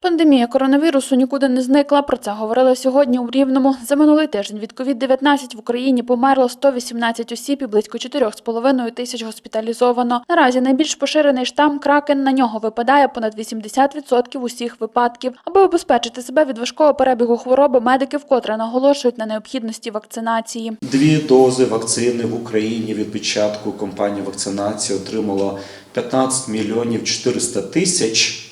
Пандемія коронавірусу нікуди не зникла. Про це говорили сьогодні у Рівному. За минулий тиждень від COVID-19 в Україні померло 118 осіб і близько 4,5 тисяч госпіталізовано. Наразі найбільш поширений штам кракен. На нього випадає понад 80% усіх випадків. Аби обезпечити себе від важкого перебігу хвороби, медики вкотре наголошують на необхідності вакцинації. Дві дози вакцини в Україні від початку кампанії вакцинації отримало 15 мільйонів 400 тисяч,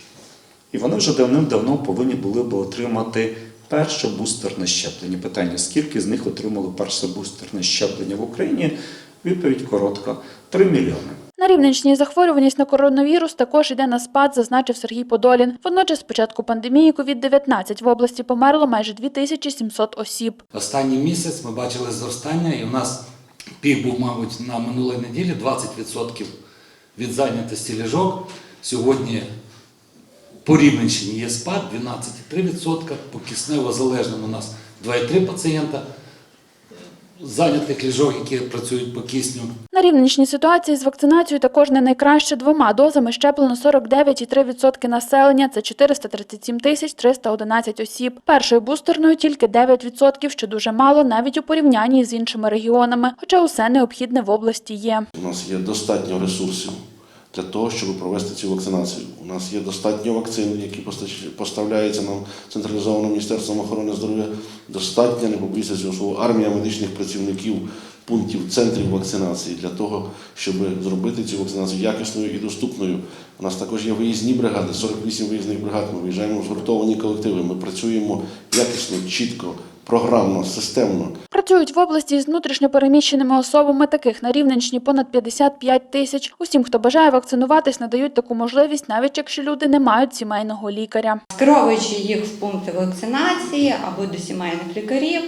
і вони вже давним-давно повинні були б отримати перше бустерне щеплення. Питання: скільки з них отримало перше бустерне щеплення в Україні? Відповідь коротка: 3 мільйони. На Рівненщині захворюваність на коронавірус також йде на спад, зазначив Сергій Подолін. Водночас, з початку пандемії COVID-19 в області померло майже 2700 осіб. Останній місяць ми бачили зростання, і у нас пік був, мабуть, на минулій неділі 20% від зайнятості ліжок. Сьогодні по Рівненщині є спад 12,3%, по киснево залежному у нас 2,3 пацієнта зайнятих ліжок, які працюють по кисню. На Рівненщині ситуація з вакцинацією також не найкраще. Двома дозами щеплено 49,3% населення. Це 437 тисяч 311 осіб. Першою бустерною тільки 9%, що дуже мало навіть у порівнянні з іншими регіонами. Хоча усе необхідне в області є. У нас є достатньо ресурсів для того, щоб провести цю вакцинацію. У нас є достатньо вакцин, які поставляються нам централізованим міністерством охорони здоров'я. Достатньо, не побоюся цього слова, армія медичних працівників, пунктів, центрів вакцинації для того, щоб зробити цю вакцинацію якісною і доступною. У нас також є виїзні бригади, 48 виїзних бригад. Ми виїжджаємо в згуртовані колективи. Ми працюємо якісно, чітко, програмно, системно. Працюють в області з внутрішньо переміщеними особами. Таких на Рівненщині понад 55 тисяч. Усім, хто бажає вакцинуватись, надають таку можливість, навіть якщо люди не мають сімейного лікаря. скеровуючи їх в пункти вакцинації або до сімейних лікарів.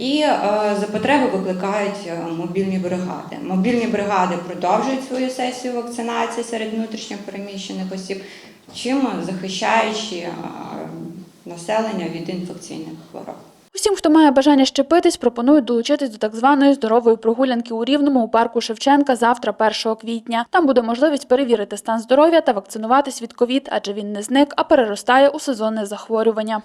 І е, за потреби викликають е, мобільні бригади. Мобільні бригади продовжують свою сесію вакцинації серед внутрішньопереміщених осіб, чим захищаючи е, населення від інфекційних хвороб. Усім, хто має бажання щепитись, пропонують долучитись до так званої здорової прогулянки у Рівному у парку Шевченка завтра, 1 квітня. Там буде можливість перевірити стан здоров'я та вакцинуватись від ковід, адже він не зник, а переростає у сезонне захворювання.